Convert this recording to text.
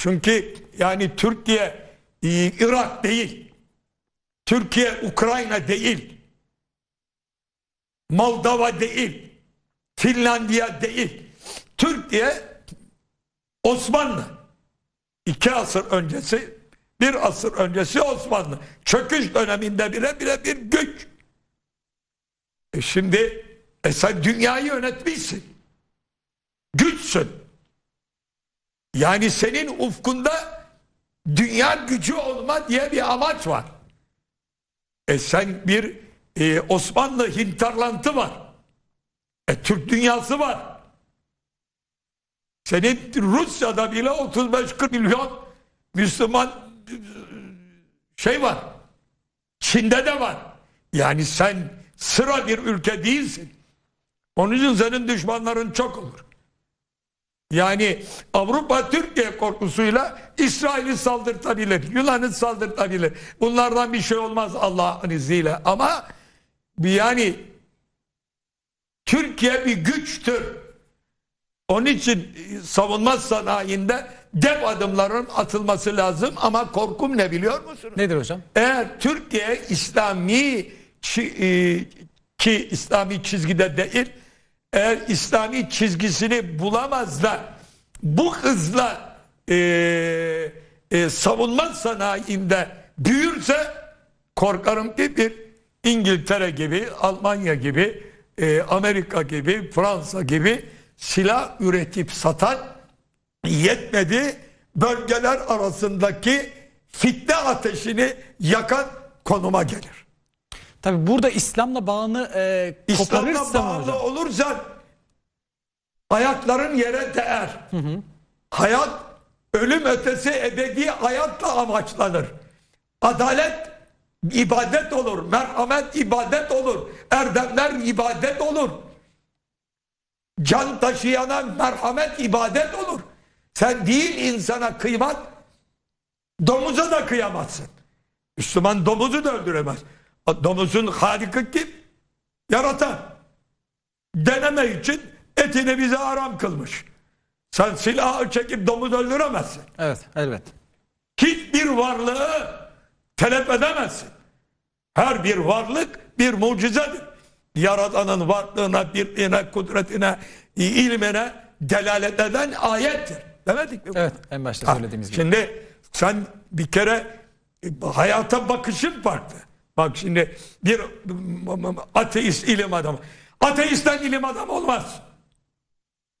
Çünkü yani Türkiye Irak değil. Türkiye Ukrayna değil. Moldova değil. Finlandiya değil. Türkiye Osmanlı. İki asır öncesi, bir asır öncesi Osmanlı. Çöküş döneminde bile bile bir güç. E şimdi e sen dünyayı yönetmişsin. Güçsün. Yani senin ufkunda dünya gücü olma diye bir amaç var. E sen bir e, Osmanlı hinterlantı var. E Türk dünyası var. Senin Rusya'da bile 35-40 milyon Müslüman e, şey var. Çin'de de var. Yani sen sıra bir ülke değilsin. Onun için senin düşmanların çok olur. Yani Avrupa Türkiye korkusuyla İsrail'i saldırtabilir, Yunan'ı saldırtabilir. Bunlardan bir şey olmaz Allah'ın izniyle. Ama yani Türkiye bir güçtür. Onun için savunma sanayinde dev adımların atılması lazım ama korkum ne biliyor musunuz? Nedir hocam? Eğer Türkiye İslami çi- e, ki İslami çizgide değil eğer İslami çizgisini bulamaz da bu hızla e, e, savunma sanayinde büyürse korkarım ki bir İngiltere gibi, Almanya gibi, e, Amerika gibi, Fransa gibi silah üretip satan yetmedi bölgeler arasındaki fitne ateşini yakan konuma gelir. Tabi burada İslam'la bağını e, İslam'la koparırsa mı bağlı hocam? olursan ayakların yere değer. Hayat ölüm ötesi ebedi hayatla amaçlanır. Adalet ibadet olur. Merhamet ibadet olur. Erdemler ibadet olur. Can taşıyana merhamet ibadet olur. Sen değil insana kıymak domuza da kıyamazsın. Müslüman domuzu da öldüremez. Domuzun harika kim? Yaratan. Deneme için etini bize haram kılmış. Sen silahı çekip domuz öldüremezsin. Evet, elbet. Hiçbir varlığı telef edemezsin. Her bir varlık bir mucizedir. Yaradanın varlığına, birliğine, kudretine, ilmine delalet eden ayettir. Demedik mi? Evet, en başta Ha, söylediğimiz gibi. Şimdi sen bir kere e, hayata bakışın farklı. Bak şimdi bir ateist ilim adamı. Ateistten ilim adamı olmaz.